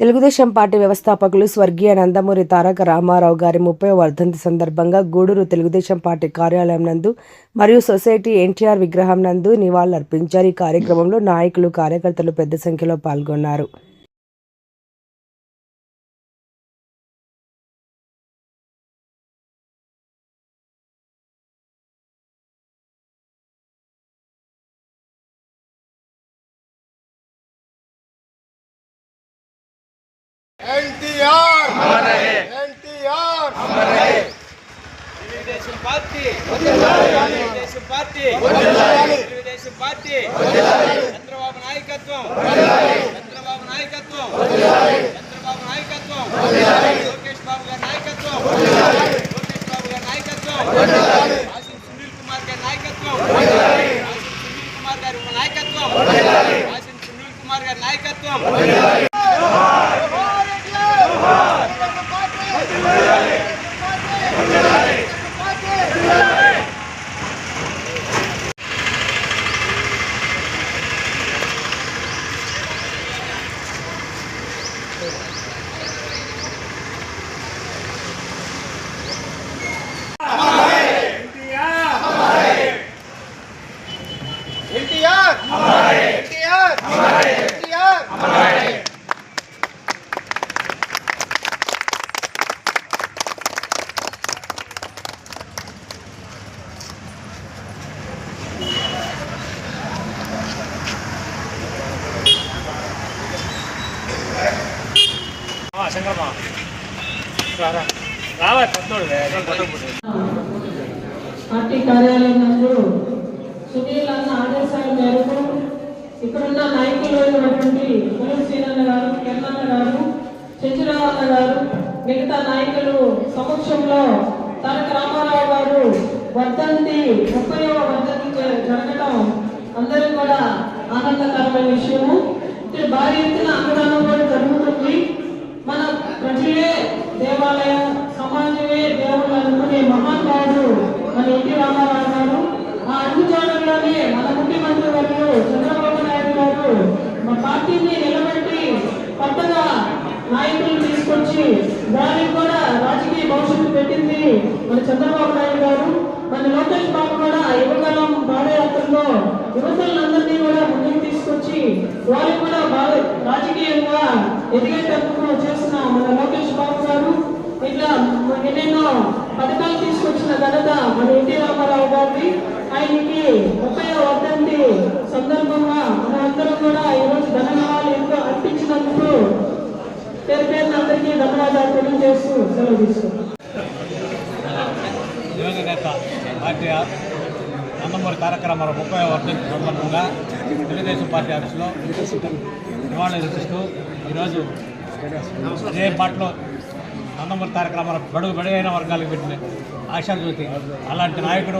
Telugu Desam party వ్యవస్థాపకులు స్వర్గీయ నందమూరి తారక రామారావు గారి ముప్పై వర్ధంతి సందర్భంగా గూడూరు తెలుగుదేశం పార్టీ కార్యాలయం నందు మరియు సొసైటీ ఎన్టీఆర్ విగ్రహం నందు నివాళులర్పించారు. ఈ కార్యక్రమంలో నాయకులు కార్యకర్తలు పెద్ద సంఖ్యలో పాల్గొన్నారు. NTR NTR Telugu Desam party Telugu Desam party Telugu Desam party Chandrababu నాయకత్వం చంద్రబాబు నాయకత్వం చంద్రబాబు నాయకత్వం లోకేష్ బాబు గారి నాయకత్వం లోకేష్ బాబు గారి నాయకత్వం ఆసిఫ్ సునీల్ కుమార్ గారి నాయకత్వం ఆసిఫ్ సునీల్ కుమార్ గారి నాయకత్వం ఆసిఫ్ సునీల్ కుమార్ గారి నాయకత్వం ఎన్టీఆర్ ఎన్టీఆర్ ఎన్టీఆర్ రావా కొత్తోడు కొత్త పార్టీ కార్యాలయం నందు సునీల్ అన్న ఆదేశాల మేరకు ఇక్కడున్న నాయకులు అయినటువంటి గురు గారు కెన్నన్న గారు చంద్రరావు గారు మిగతా నాయకులు సమక్షంలో తారక రామారావు గారు వర్ధంతి ముప్పైవ వర్ధంతి జ- జరగడం అందరూ కూడా ఆనందకరమైన విషయము. ఇక్కడ భారీ ఎత్తున అన్నదానం కూడా జరుగుతుంది. మన ప్రజలే దేవాలయం సమాజమే దేవుడు అనుకునే మహానుభావుడు మన ఎన్టీ రామారావు గారు ఆ అడుగుజాడల్లోనే మన ముఖ్యమంత్రి వర్యులు చంద్రబాబు నాయుడు గారు మా పార్టీని నిలబెట్టి కొత్తగా నాయకులు తీసుకొచ్చి దానికి కూడా రాజకీయ భవిష్యత్తు పెట్టింది మన చంద్రబాబు నాయుడు గారు. మన లోకేష్ బాబు కూడా యువకాలం పాదయాత్రలో యువకులందరినీ కూడా ముందుకు తీసుకొచ్చి వారికి కూడా బాగా రాజకీయంగా ఎదిగేటప్పుడు చేసిన మన లోకేష్ బాబు గారు. ఇట్లా ఎన్నెన్నో పథకాలు తీసుకొచ్చిన ఘనత మన ఎన్టీ రామారావు గారిది. ఆయనకి ముప్పై వర్ధంతి సందర్భంగా మనందరం కూడా ఈరోజు ధన్యవాదాలు ఎంతో అర్పించినందుకు పేరు పేరున అందరికీ ధన్యవాదాలు తెలియజేస్తూ సెలవు తీసుకుంటాం నందమూరి తారక రామారావు ముప్పై వర్ధంతి సందర్భంగా తెలుగుదేశం పార్టీ ఆఫీసులో నివాళులు అర్పిస్తూ ఈరోజు అదే పాటలో నందమూరి తారక రామారావు బడుగు బడుగైన వర్గాలకు పెట్టిన ఆశాజ్యోతి. అలాంటి నాయకుడు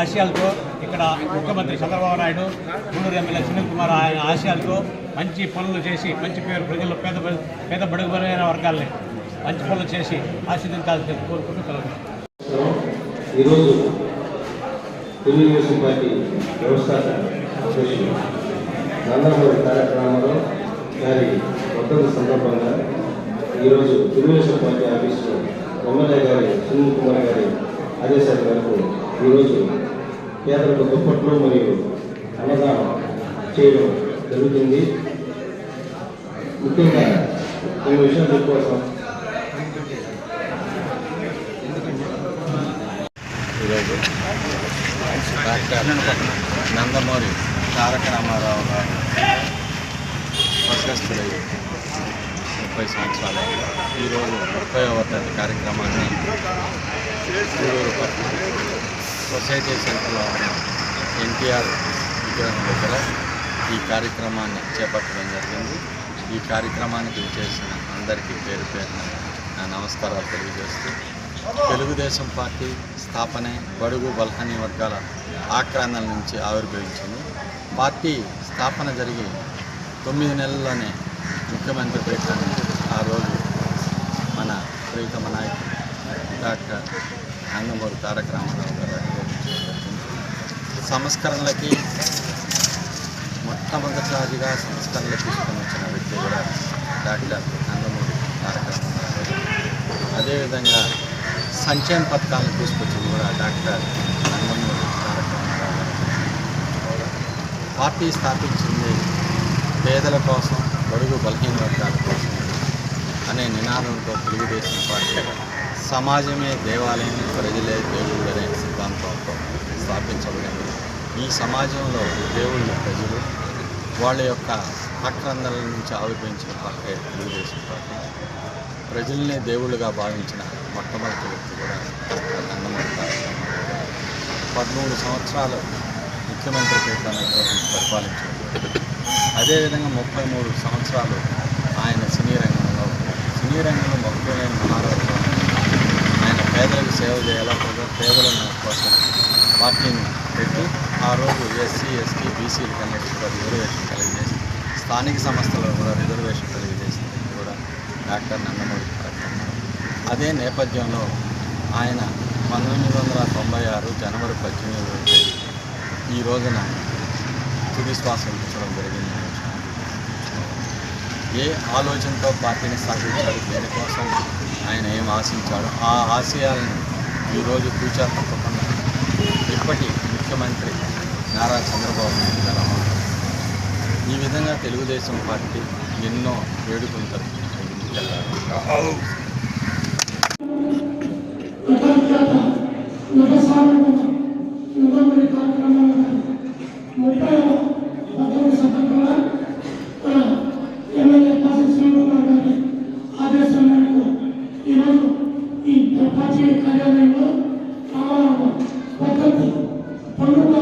ఆశయాలతో ఇక్కడ ముఖ్యమంత్రి చంద్రబాబు నాయుడు గూడూరు ఎమ్మెల్యే సునీల్ కుమార్ ఆయన ఆశయాలతో మంచి పనులు చేసి మంచి పేరు ప్రజలు పేద పేద బడుగు బడుగైన వర్గాల్ని మంచి పనులు చేసి ఆశీర్వదించాలని కోరుకుంటూ కలుగుతాం ఈరోజు తెలుగుదేశం పార్టీ వ్యవస్థాపక అధ్యక్షులు నందమూరి తారక రామారావు గారి వర్ధంతి సందర్భంగా ఈరోజు తెలుగుదేశం పార్టీ ఆఫీసులో ఎమ్మెల్యే గారి సునీల్ కుమార్ గారి ఆదేశాల మేరకు ఈరోజు పేదలకు దుప్పట్లు మరియు అన్నదానం చేయడం జరుగుతుంది. ముఖ్యంగా కొన్ని విషయం కోసం ఈరోజు డాక్టర్ నందమూరి తారక రామారావు గారు స్వర్గస్థులయ్యి ముప్పై సంవత్సరాలు ఈరోజు ముప్పై వర్ధంతి కార్యక్రమాన్ని సొసైటీ సెంటర్లో ఉన్న ఎన్టీఆర్ విగ్రహం దగ్గర ఈ కార్యక్రమాన్ని చేపట్టడం జరిగింది. ఈ కార్యక్రమానికి చేసిన అందరికీ పేరు పేరున నా నమస్కారాలు తెలియజేస్తూ తెలుగుదేశం పార్టీ స్థాపనే బడుగు బలహీన వర్గాల ఆక్రందన నుంచి ఆవిర్భవించింది. పార్టీ స్థాపన జరిగి తొమ్మిది నెలల్లోనే ముఖ్యమంత్రి పెట్టాను ఆ రోజు మన ప్రియతమ నాయకుడు డాక్టర్ నందమూరి తారక రామారావు గారు సంస్కరణలకి మొట్ట మొట్టమొదటిసారిగా సంస్కరణలు తీసుకొని వచ్చిన వ్యక్తి కూడా డాక్టర్ నందమూరి తారక రామారావు గారు. అదేవిధంగా సంక్షేమ పథకాలను తీసుకొచ్చింది కూడా డాక్టర్ నందమూరి తారక రామారావు గారు. పార్టీ స్థాపించింది పేదల కోసం బలహీన వర్గాల కోసం అనే నినాదంతో తెలుగుదేశం పార్టీ సమాజమే దేవాలయం ప్రజలే దేవుడు అనే సిద్ధాంతంతో స్థాపించబడింది. ఈ సమాజంలో దేవుళ్ళు ప్రజలు వాళ్ళ యొక్క ఆక్రందల నుంచి ఆవిర్భించిన పార్టీ తెలుగుదేశం పార్టీ. ప్రజల్నే దేవుళ్ళుగా భావించిన మొట్టమొదటి వ్యక్తి కూడా పదమూడు సంవత్సరాలు ముఖ్యమంత్రి పీఠాన్ని నిర్వహించి పరిపాలించారు. అదేవిధంగా ముప్పై మూడు సంవత్సరాలు ఆయన సినీ రంగంలో సినీ రంగంలో మొక్కలేని మహారాజు ఆయన పేదలకు సేవ చేయాలా? ప్రజల పేదల కోసం పార్టీని పెట్టి ఆ రోజు ఎస్సీ ఎస్టీ బీసీలు కన్నిటికి కూడా రిజర్వేషన్ కలిగజేసి స్థానిక సంస్థల్లో కూడా రిజర్వేషన్ కలిగజేసింది కూడా డాక్టర్ నందమూరి అదే నేపథ్యంలో ఆయన పంతొమ్మిది వందల తొంభై ఆరు జనవరి పద్దెనిమిది ఈ రోజున తుది శ్వాస జరిగింది. ఏ ఆలోచనతో పార్టీని స్థాపించాడు? దేనికోసం ఆయన ఏం ఆశించాడు? ఆ ఆశయాలను ఈరోజు కూర్చా తప్పకుండా ఇప్పటి ముఖ్యమంత్రి నారా చంద్రబాబు నాయుడు గారు ఈ విధంగా తెలుగుదేశం పార్టీ ఎన్నో వేడుకలు జరుపుకుంటుంది నందమూరి తారక రామారావు గారి ముప్పై పద్దెనిమిది సందర్భంగా మన ఎమ్మెల్యే కాశీ గారి ఆదేశం మేరకు ఈరోజు ఈ పార్టీ కార్యాలయంలో పద్ధతి పండుగ